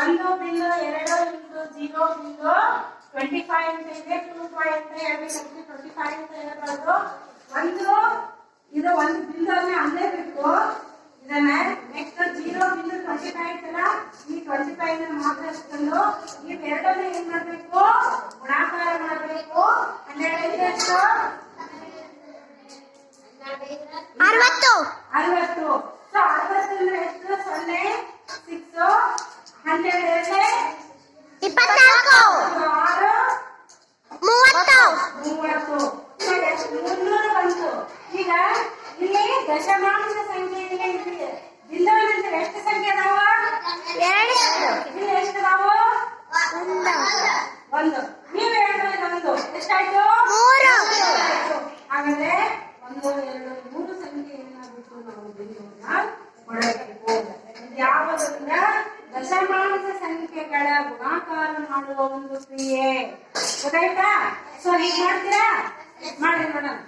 ಒಂದು ಬಿಲ್ಲು ಎರಡು into zero bill twenty five ಅಂತ ಇದೆ ಟೂ ಫೈವ್ ಅಂತ ಹೇಳ್ಬೇಕು ಟ್ವೆಂಟಿ ಫೈವ್ ಅಂತ ಹೇಳ್ಬಾರ್ದು ಒಂದು ಇದು ಒಂದು ಬಿಲ್ ಅನ್ನ ಅನ್ಲೇಬೇಕು. ಇದನ್ನ next zero bill twenty five ಅಂತಲ್ಲ ಈ ಟ್ವೆಂಟಿ ಫೈವ್ ಮಾತ್ರ ಇಟ್ಕೊಂಡು ಈ ಎರಡನ್ನ ಏನ್ ಮಾಡ್ಬೇಕು? ಗುಣಾಕಾರ ಮಾಡ್ಬೇಕು. ಹನ್ನೆರಡು ಎಷ್ಟು? ಅರವತ್ತು. ಅರವತ್ತು. ಇಪ್ಪತ್ನಾಲ್ಕು. ಮೂವತ್ತು. ಮೂವತ್ತು. ಮುನ್ನೂರು ಬಂತು. ಈಗ ಇಲ್ಲಿ ದಶಮಾಂಶ ಸಂಖ್ಯೆ ಇಲ್ಲಿ ಬಿಂದು ನಂತರ ಎಷ್ಟು ಸಂಖ್ಯೆ ಅದಾವ? ಎರಡು. ಇಲ್ಲಿ ಎಷ್ಟು ಅದಾವ? ಒಂದು. ಒಂದು. ನೀವು ಹೇಳಿದ್ರೆ ಒಂದು ಎಷ್ಟಾಯ್ತು? ಮೂರು. ಹಾಗಾದ್ರೆ ಒಂದು ಎರಡು ಮೂರು ಸಂಖ್ಯೆಯನ್ನ ಬಿಟ್ಟು ನಾವು ಬಿಂದುವನ್ನ ದಶಮಾಂಶ ಸಂಖ್ಯೆಗಳ ಗುಣಾಕಾರ ಮಾಡುವ ಒಂದು ಕ್ರಿಯೆ. ಗೊತ್ತಾಯ್ತಾ? ಸೊ ಹೀಗೆ ಮಾಡ್ತೀರಾ? ಮಾಡಿ ನೋಡೋಣ.